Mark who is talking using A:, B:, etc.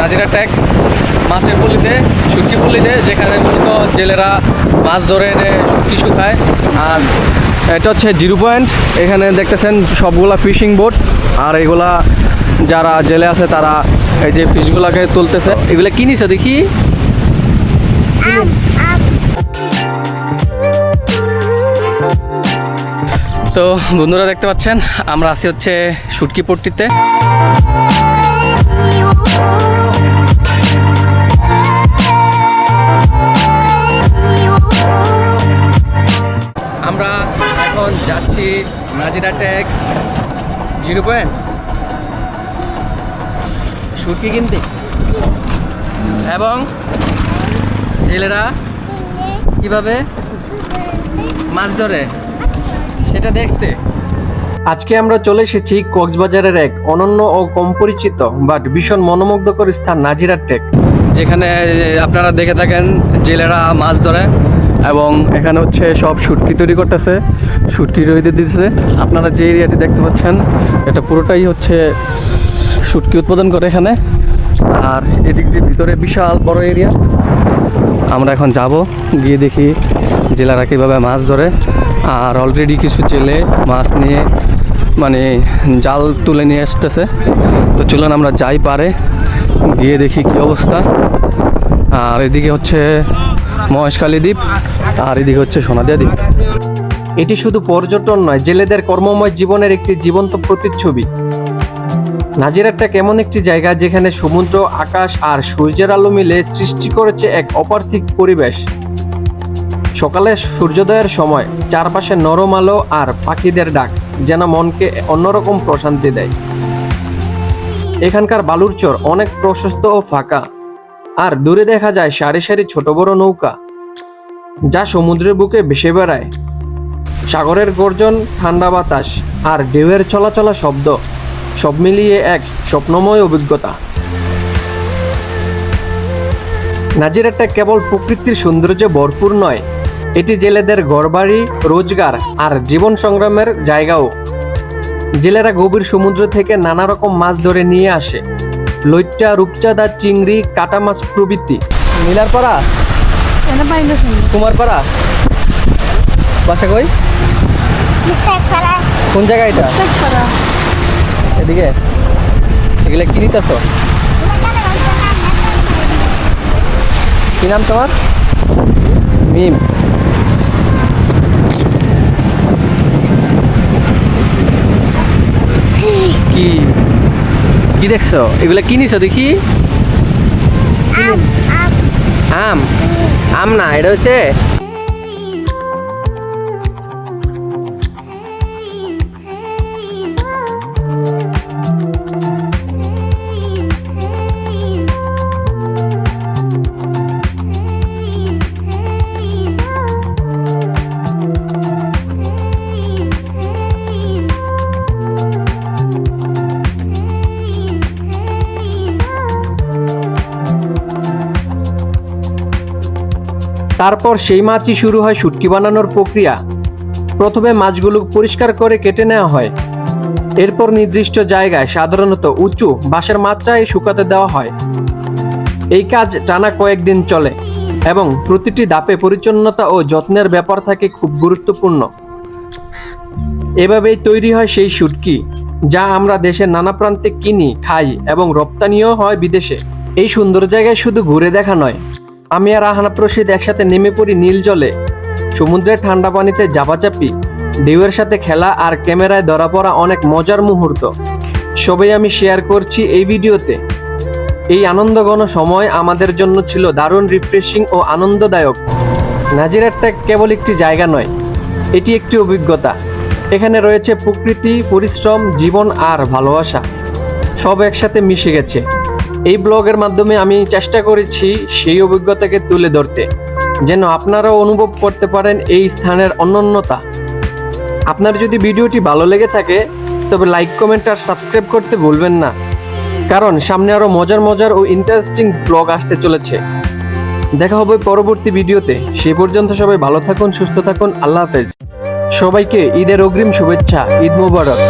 A: নাজিরা ট্যাক মাছের পল্লীতে শুটকি পল্লীতে যেখানে মূলত জেলেরা মাছ ধরে এনে শুটকি শুকায়। আর এটা হচ্ছে জিরো পয়েন্ট। এখানে দেখতেছেন সবগুলা ফিশিং বোট। আর এগুলা যারা জেলে আছে তারা এই যে ফিশগুলাকে তুলতেছে। এগুলা কিনিছে দেখি? তো বন্ধুরা দেখতে পাচ্ছেন আমরা আছি হচ্ছে শুটকি পট্টিতে। নাজিরা ট্যাগ জিরো পয়েন্ট। শুটকি কিনতে। এবং জেলেরা কীভাবে মাছ ধরে সেটা দেখতে। আজকে আমরা চলে এসেছি কক্সবাজারের এক অনন্য ও কম পরিচিত বাট ভীষণ মনোমুগ্ধকর স্থান নাজিরার টেক। যেখানে আপনারা দেখে থাকেন জেলেরা মাছ ধরে। এবং এখানে হচ্ছে সব সুটকি তৈরি করতেছে। সুটকি রইতে দিতেছে। আপনারা যে এরিয়াটি দেখতে পাচ্ছেন, এটা পুরোটাই হচ্ছে সুটকি উৎপাদন করে এখানে। আর এদিক দিয়ে ভিতরে বিশাল বড় এরিয়া। আমরা এখন যাব, গিয়ে দেখি জেলারা কীভাবে মাছ ধরে। আর অলরেডি কিছু জেলে মাছ নিয়ে মানে জাল তুলে নিয়ে আসতেছে। তো চলুন আমরা যাই পারে, গিয়ে দেখি কি অবস্থা। আর এদিকে হচ্ছে মহেশখালী দ্বীপ আর এদিকে হচ্ছে সোনাদিয়া দ্বীপ। এটি শুধু পর্যটন নয়, জেলেদের কর্মময় জীবনের একটি জীবন্ত প্রতিচ্ছবি। নাজিরাটা কেমন একটি জায়গা যেখানে সমুদ্র, আকাশ আর সূর্যের আলো মিলে সৃষ্টি করেছে এক অপার্থিক পরিবেশ। সকালে সূর্যোদয়ের সময় চারপাশে নরম আলো আর পাখিদের ডাক যেন মনকে অন্যরকম প্রশান্তি দেয়। এখানকার বালুর চর অনেক প্রশস্ত ও ফাঁকা। আর দূরে দেখা যায় সারি সারি ছোট বড় নৌকা, যা সমুদ্রের বুকে ভেসে বেড়ায়। সাগরের গর্জন, ঠান্ডা বাতাস আর ঢেউয়ের চলাচলা শব্দ, সব মিলিয়ে এক স্বপ্নময় অভিজ্ঞতা। নাজিরাটা কেবল প্রকৃতির সৌন্দর্যে ভরপুর নয়, এটি জেলেদের ঘরবাড়ি, রোজগার আর জীবন সংগ্রামের জায়গাও। জেলেরা গভীর সমুদ্র থেকে নানা রকম মাছ ধরে নিয়ে আসে। লইট্টা, রূপচাঁদা, চিংড়ি কাটা মাছ প্রভৃতি।
B: ba yung lusong?
A: কুমারপাড়া? বাসা কই. কোন জায়গা এটা. এদিকে। এগুলা কি নিতেছ? কি নাম তোমার? মিম। কি? কি দেখছ? এগুলা কিনিছো দেখি. আম আম। না এটা হচ্ছে তারপর সেই মাছই শুরু হয় শুটকি বানানোর প্রক্রিয়া। প্রথমে মাছগুলো পরিষ্কার করে কেটে নেওয়া হয়। এরপর নির্দিষ্ট জায়গায় সাধারণত উঁচু বাঁশের মাচায় শুকাতে দেওয়া হয়। এই কাজ টানা কয়েকদিন চলে এবং প্রতিটি ধাপে পরিচ্ছন্নতা ও যত্নের ব্যাপার থাকে খুব গুরুত্বপূর্ণ। এভাবেই তৈরি হয় সেই শুটকি, যা আমরা দেশের নানা প্রান্তে কিনি, খাই এবং রপ্তানিও হয় বিদেশে। এই সুন্দর জায়গায় শুধু ঘুরে দেখা নয় আমি আর আহানা প্রসিদ একসাথে নেমে পড়ি নীল জলে। সমুদ্রের ঠান্ডা পানিতে জাপাচাপি, ঢেউয়ের সাথে খেলা আর ক্যামেরায় ধরা পড়া অনেক মজার মুহূর্ত। সবই আমি শেয়ার করছি এই ভিডিওতে। এই আনন্দঘন সময় আমাদের জন্য ছিল দারুণ রিফ্রেশিং ও আনন্দদায়ক। নাজিরাটটা কেবল একটি জায়গা নয়, এটি একটি অভিজ্ঞতা। এখানে রয়েছে প্রকৃতি, পরিশ্রম, জীবন আর ভালোবাসা। সব একসাথে মিশে গেছে। এই ব্লগের মাধ্যমে আমি চেষ্টা করেছি সেই অভিজ্ঞতাকে তুলে ধরতে, যেন আপনারাও অনুভব করতে পারেন এই স্থানের অনন্যতা। আপনার যদি ভিডিওটি ভালো লেগে থাকে, তবে লাইক, কমেন্ট আর সাবস্ক্রাইব করতে ভুলবেন না, কারণ সামনে আরও মজার মজার ও ইন্টারেস্টিং ব্লগ আসতে চলেছে। দেখা হবে পরবর্তী ভিডিওতে। সে পর্যন্ত সবাই ভালো থাকুন, সুস্থ থাকুন, আল্লাহ হাফেজ। সবাইকে ঈদের অগ্রিম শুভেচ্ছা, ঈদ মোবারক।